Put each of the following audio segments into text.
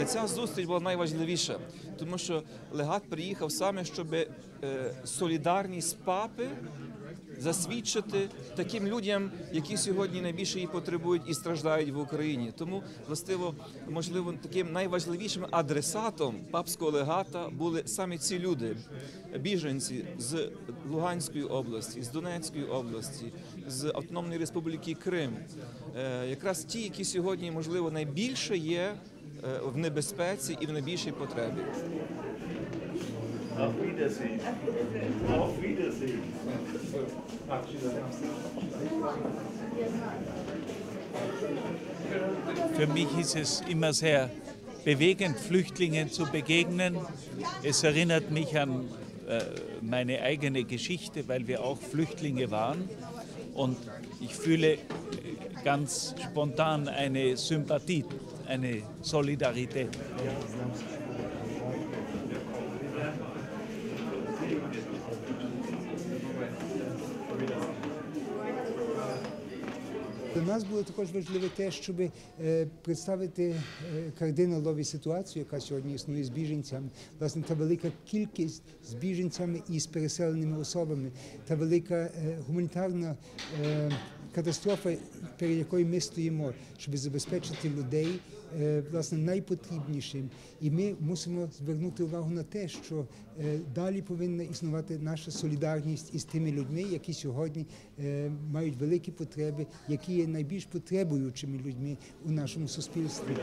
Е, ця зустріч була найважливіша, тому що легат приїхав саме, щоб е, солідарність папи засвідчити таким людям, які сьогодні найбільше її потребують і страждають в Україні. Тому, властиво, можливо, таким найважливішим адресатом папського легата були саме ці люди, біженці з Луганської області, з Донецької області, з Автономної Республіки Крим. Е, Якраз ті, які сьогодні, можливо, найбільше є е, в небезпеці і в найбільшій потребі. Auf Wiedersehen. Auf Wiedersehen. Für mich ist es immer sehr bewegend, Flüchtlingen zu begegnen. Es erinnert mich an äh, meine eigene Geschichte, weil wir auch Flüchtlinge waren. Und ich fühle äh, ganz spontan eine Sympathie, eine Solidarität. Для нас було також важливе те, щоб е, представити е, кардиналові ситуацію, яка сьогодні існує з біженцями. Власне, та велика кількість з біженцями і з переселеними особами, та велика е, гуманітарна катастрофа, перед якою ми стоїмо, щоб забезпечити людей е, власне найпотрібнішим. І ми мусимо звернути увагу на те, що е, далі повинна існувати наша солідарність із тими людьми, які сьогодні е, мають великі потреби, які є найбільш потребуючими людьми у нашому суспільстві.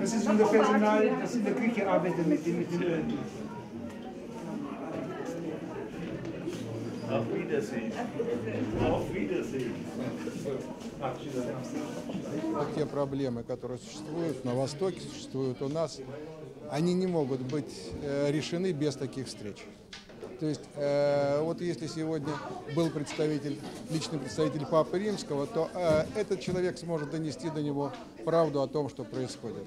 Das ist unser Personal, das in der Küche arbeitet mit mit den Auf Wiedersehen. Auf Wiedersehen. те проблемы, которые существуют на Востоке, существуют у нас, они не могут быть э, решены без таких встреч. То есть, э, вот если сегодня был представитель, личный представитель Папы Римского, то э, этот человек сможет донести до него правду о том, что происходит.